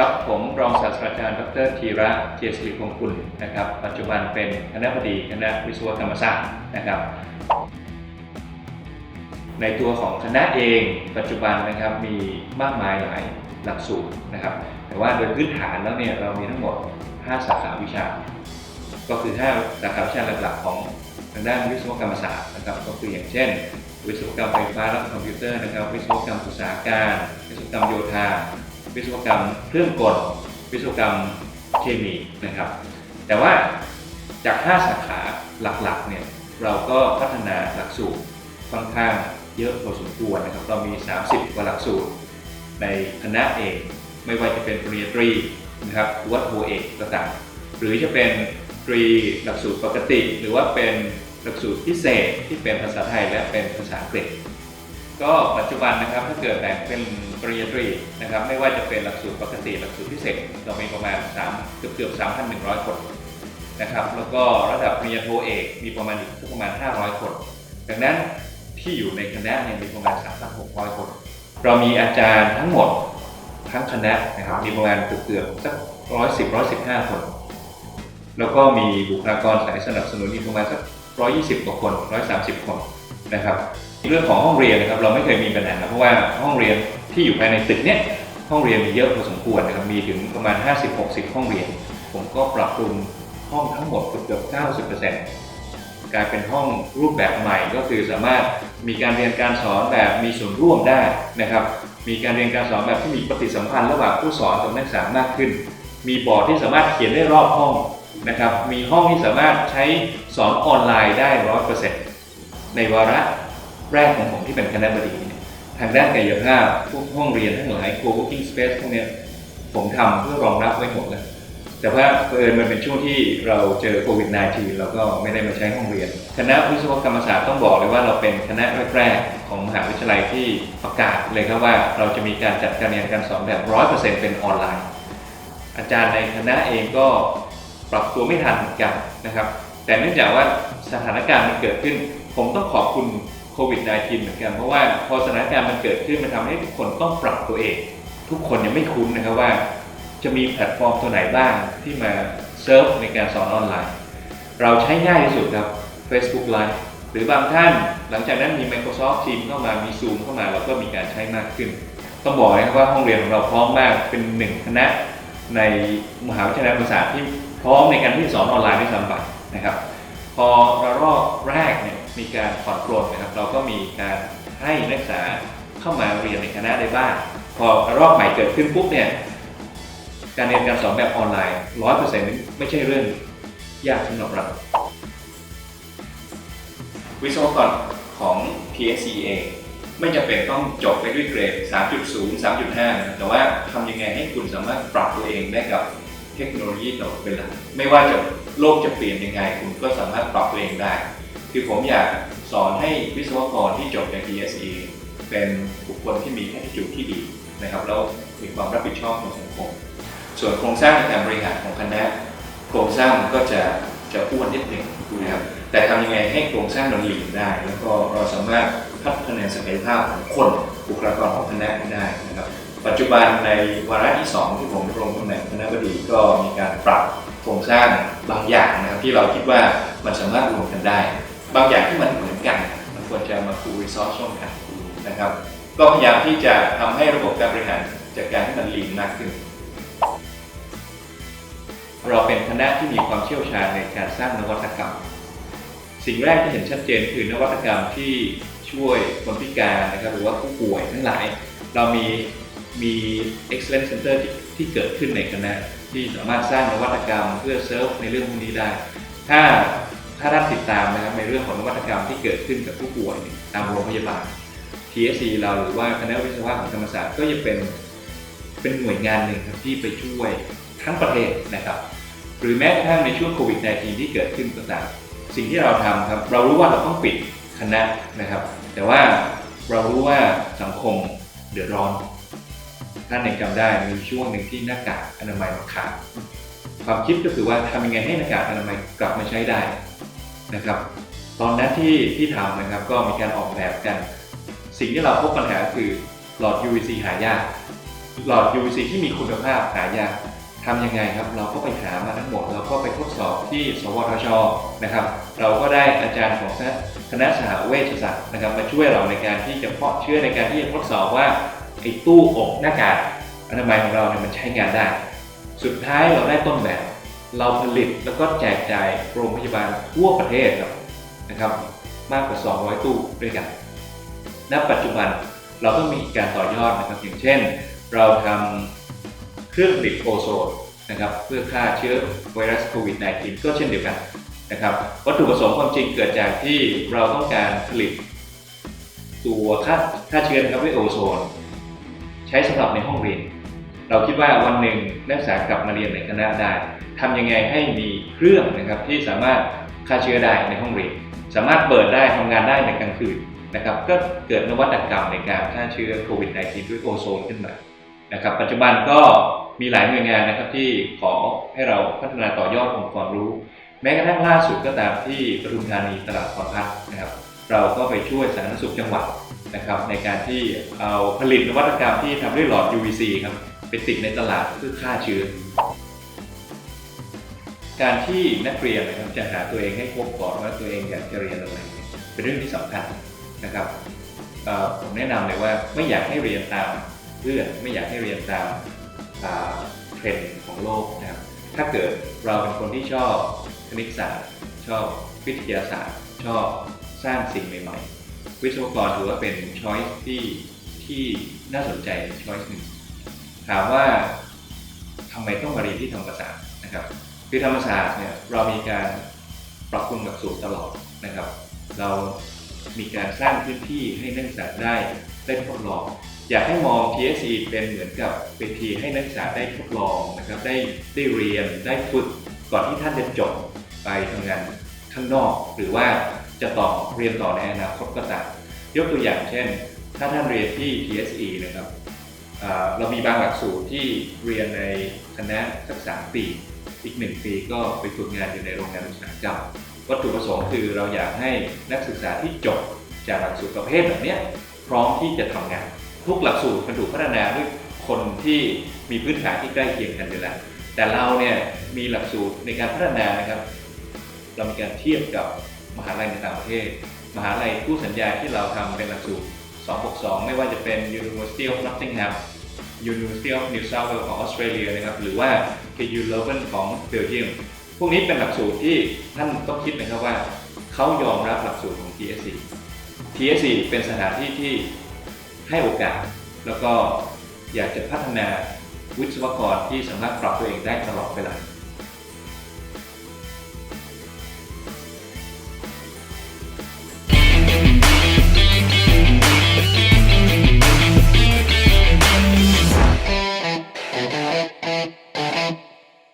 ครับผมรองศาสตราจารย์ดรธีระเจียรศิริพงศ์กุลนะครับ ปัจจุบันเป็นคณะบดีคณะวิศวกรรมศาสตร์นะครับ ในตัวของคณะเองปัจจุบันนะครับมีมากมายหลายหลักสูตรนะครับ แต่ว่าโดยพื้นฐานแล้วเนี่ยเรามีทั้งหมด 5 สาขาวิชา ก็คือ 5 สาขาวิชาหลักๆของทางด้านวิศวกรรมศาสตร์นะครับก็คืออย่างเช่น วิศวกรรมไฟฟ้าและคอมพิวเตอร์นะครับ วิศวกรรมอุตสาหการ วิศวกรรมโยธา วิศวกรรมเครื่องกล วิศวกรรมเคมีนะครับ แต่ว่าจาก 5 สาขาหลักๆเนี่ยเราก็พัฒนาหลักสูตรค่อนข้างเยอะพอสมควรนะครับ เรามี 30 กว่าหลักสูตร ในคณะเองไม่ว่าจะเป็นปริญญาตรีนะครับหรือว่าโทเอกก็ตามหรือจะเป็นตรีหลักสูตรปกติ หรือว่าเป็นหลักสูตรพิเศษที่เป็นภาษาไทยและเป็นภาษาอังกฤษ ก็ปัจจุบันนะครับถ้าเกิดแบ่งเป็นปริญญาตรีนะครับไม่ว่าจะเป็นหลักสูตรปกติหลักสูตรพิเศษเรามีประมาณ3เกือบเกือบ3,100 คนนะครับแล้วก็ระดับปริญญาโทเอกมีประมาณอีกประมาณ 500 คน ดังนั้นที่อยู่ในคณะเนี่ยมีประมาณ 3,600 คน เรามีอาจารย์ทั้งหมดทั้งคณะนะครับมีประมาณเกือบเกือบสักร้อยสิบร้อยสิบห้าคน แล้วก็มีบุคลากรสายสนับสนุนอีกประมาณสักร้อยยี่สิบกว่าคนร้อยสามสิบคนนะครับ เรื่องของห้องเรียนนะครับเราไม่เคยมีปัญหาเพราะว่าห้องเรียนที่อยู่ภายในตึกเนี้ยห้องเรียนมีเยอะพอสมควรนะครับมีถึงประมาณ 50-60 ห้องเรียน ผมก็ปรับปรุงห้องทั้งหมดเกือบ90%กลายเป็นห้องรูปแบบใหม่ก็คือสามารถมีการเรียนการสอนแบบมีส่วนร่วมได้นะครับมีการเรียนการสอนแบบที่มีปฏิสัมพันธ์ระหว่างผู้สอนกับนักศึกษามากขึ้น มีบอร์ดที่สามารถเขียนได้รอบห้องนะครับมีห้องที่สามารถใช้สอนออนไลน์ได้ร้อยเปอร์เซ็นต์ในวาระ แรกของผมที่เป็นคณะบดีเนี่ยทางด้านกายภาพพวกห้องเรียนทั้งหลาย co-working space พวกนี้ผมทำเพื่อรองรับไว้หมดแล้วแต่ว่าเผอิญมันเป็นช่วงที่เราเจอโควิด -19 เราก็ไม่ได้มาใช้ห้องเรียน คณะวิศวกรรมศาสตร์ต้องบอกเลยว่าเราเป็นคณะแรกๆของมหาวิทยาลัยที่ประกาศเลยครับว่าเราจะมีการจัดการเรียนการสอนแบบ 100%เป็นออนไลน์ อาจารย์ในคณะเองก็ปรับตัวไม่ทันเหมือนกันนะครับ แต่เนื่องจากว่าสถานการณ์มันเกิดขึ้น ผมต้องขอบคุณ โควิด -19 เหมือนกัน เพราะว่าพอสถานการณ์มันเกิดขึ้นมันทำให้ทุกคนต้องปรับตัวเอง ทุกคนยังไม่คุ้นนะครับว่า จะมีแพลตฟอร์มตัวไหนบ้างที่มาเซิร์ฟในการสอนออนไลน์ เราใช้ง่ายที่สุดครับ Facebook Live หรือบางท่านหลังจากนั้นมี Microsoft Teams เข้ามามี Zoom เข้ามาเราก็มีการใช้มากขึ้น ต้องบอกนะครับว่าห้องเรียนของเราพร้อมมากเป็นหนึ่งคณะในมหาวิทยาลัยธรรมศาสตร์ที่พร้อมในการที่จะสอนออนไลน์ด้วยซ้ำไปนะครับ พอระลอกแรกเนี่ย มีการผ่อนปลนนะครับ เราก็มีการให้นักศึกษาเข้ามาเรียนในคณะได้บ้าง พอรอกใหม่เกิดขึ้นปุ๊บเนี่ยการเรียนการสอนแบบออนไลน์ร้อยเปอร์เซ็นต์ไม่ใช่เรื่องยากสำหรับเรา วิศวกรของ PSE เองไม่จำเป็นต้องจบไปด้วยเกรด 3.0 3.5นะครับแต่ว่าทำยังไงให้คุณสามารถปรับตัวเองได้กับเทคโนโลยีตลอดเวลา ไม่ว่าจะโลกจะเปลี่ยนยังไง คุณก็สามารถปรับตัวเองได้ คือผมอยากสอนให้วิศวกรที่จบจาก PSE เป็นบุคคลที่มี attitude ที่ดีนะครับแล้วมีความรับผิดชอบต่อสังคม ส่วนโครงสร้างในการบริหารของคณะ โครงสร้างมันก็จะจะอ้วนนิดหนึ่งนะครับแต่ทำยังไงให้โครงสร้างมันหลีกได้ แล้วก็เราสามารถพัฒนาศักยภาพของคนบุคลากรของคณะได้นะครับปัจจุบันในวาระที่ 2 ที่ผมดำรงตำแหน่งคณะบดีก็มีการปรับโครงสร้างบางอย่างนะครับที่เราคิดว่ามันสามารถรวมกันได้ บางอย่างที่มันเหมือนกัน มันควรจะมาคูรีซอสร่วมกันนะครับ ก็พยายามที่จะทำให้ระบบการบริหารจัดการให้มันลีนมากขึ้น เราเป็นคณะที่มีความเชี่ยวชาญในการสร้างนวัตกรรม สิ่งแรกที่เห็นชัดเจนคือนวัตกรรมที่ช่วยคนพิการนะครับหรือว่าผู้ป่วยทั้งหลาย เรามีมี excellence center ทที่เกิดขึ้นในคณะที่สามารถสร้างนวัตกรรมเพื่อเซิร์ฟในเรื่องพวกนี้ได้ ถ้า ถ้าท่านติดตามนะครับในเรื่องของนวัตกรรมที่เกิดขึ้นกับผู้ป่วยตามโรงพยาบาล TSC เราหรือว่าคณะวิศวะของธรรมศาสตร์ก็จะเป็นเป็นหน่วยงานหนึ่งครับที่ไปช่วยทั้งประเทศนะครับ หรือแม้กระทั่งในช่วงโควิด -19 ที่เกิดขึ้นก็ตามสิ่งที่เราทำครับ เรารู้ว่าเราต้องปิดคณะนะครับ แต่ว่าเรารู้ว่าสังคมเดือดร้อน ท่านยังจำได้มีช่วงหนึ่งที่หน้ากากอนามัยมันขาดความคิดก็คือว่าทำยังไงให้หน้ากากอนามัยกลับมาใช้ได้ นะครับตอนนั้นที่ที่ทำนะครับก็มีการออกแบบกัน สิ่งที่เราพบปัญหาคือหลอด UVC หายาก หลอด UVC ที่มีคุณภาพหายากทำยังไงครับ เราก็ไปหามาทั้งหมด เราก็ไปทดสอบที่ สวทช นะครับ เราก็ได้อาจารย์ของคณะสหเวชศาสตร์นะครับ มาช่วยเราในการที่จะเพาะเชื้อในการที่จะทดสอบว่าไอ้ตู้อบหน้ากากอนามัยของเราเนี่ยมันใช้งานได้ สุดท้ายเราได้ต้นแบบ เราผลิตแล้วก็แจกจ่ายโรงพยาบาลทั่วประเทศนะครับ มากกว่า 200 ตู้ด้วยกัน ณ ปัจจุบันเราก็มีการต่อยอดนะครับ อย่างเช่น เราทำเครื่องผลิตโอโซนนะครับ เพื่อฆ่าเชื้อไวรัสโควิด -19 ก็เช่นเดียวกันนะครับ วัตถุประสงค์ความจริงเกิดจากที่เราต้องการผลิต ตัวฆ่าฆ่าเชื้อนะครับด้วยโอโซน ใช้สำหรับในห้องเรียน เราคิดว่าวันหนึ่งนักศึกษากลับมาเรียนในคณะได้ทำยังไงให้มีเครื่องนะครับที่สามารถฆ่าเชื้อได้ในห้องเรียน สามารถเปิดได้ทำงานได้ในกลางคืนนะครับก็เกิดนวัตกรรมในการฆ่าเชื้อโควิด -19 ด้วยโอโซนขึ้นมานะครับปัจจุบันก็มีหลายหน่วยงานนะครับที่ขอให้เราพัฒนาต่อยอดองค์ความรู้ แม้กระทั่งล่าสุดก็ตามที่ปทุมธานีตลาดพรพัฒน์นะครับ เราก็ไปช่วยสาธารณสุขจังหวัดนะครับในการที่เอาผลิตนวัตกรรมที่ทำด้วยหลอด UVC ครับ ไปติดในตลาดเพื่อฆ่าเชื้อการที่นักเรียนนะครับจะหาตัวเองให้พบก่อนว่าตัวเองอยากจะเรียนอะไร เป็นเรื่องที่สำคัญนะครับผมแนะนำเลยว่าไม่อยากให้เรียนตามเพื่อนไม่อยากให้เรียนตามเทรนด์ของโลกนะครับถ้าเกิดเราเป็นคนที่ชอบคณิตศาสตร์ ชอบวิทยาศาสตร์ ชอบสร้างสิ่งใหม่ๆ วิศวกรถือว่าเป็นช้อยส์ที่ที่น่าสนใจช้อยส์หนึ่ง ถามว่าทำไมต้องมาเรียนที่ธรรมศาสตร์นะครับคือธรรมศาสตร์เนี่ยเรามีการปรับปรุงหลักสูตรตลอดนะครับ เรามีการสร้างพื้นที่ให้นักศึกษาได้ได้ทดลอง อยากให้มอง TSE เป็นเหมือนกับเวทีให้นักศึกษาได้ทดลองนะครับได้ได้เรียนได้ฝึกก่อนที่ท่านจะจบไปทำงานข้างนอก หรือว่าจะต่อเรียนต่อในอนาคตก็ตามยกตัวอย่างเช่น ถ้าท่านเรียนที่ TSE นะครับ เรามีบางหลักสูตรที่เรียนในคณะสักสามปี อีกหนึ่งปีก็ไปฝึกงานอยู่ในโรงงานอุตสาหกรรมวัตถุประสงค์คือเราอยากให้นักศึกษาที่จบจากหลักสูตรประเภทแบบนี้พร้อมที่จะทำงาน ทุกหลักสูตรมันถูกพัฒนาด้วยคนที่มีพื้นฐานที่ใกล้เคียงกันอยู่แล้วแต่เราเนี่ยมีหลักสูตรในการพัฒนานะครับ เรามีการเทียบกับมหาลัยในต่างประเทศ มหาลัยคู่สัญญาที่เราทำเป็นหลักสูตร 262 ไม่ว่าจะเป็น University of Nottingham University of New South Wales ของออสเตรเลียนะครับหรือว่า KU Leuven ของเบลเยียมพวกนี้เป็นหลักสูตรที่ท่านต้องคิดนะครับว่าเขายอมรับหลักสูตรของ TSC TSC เป็นสถานที่ที่ให้โอกาส แล้วก็อยากจะพัฒนาวิศวกรที่สามารถปรับตัวเองได้ตลอดเวลา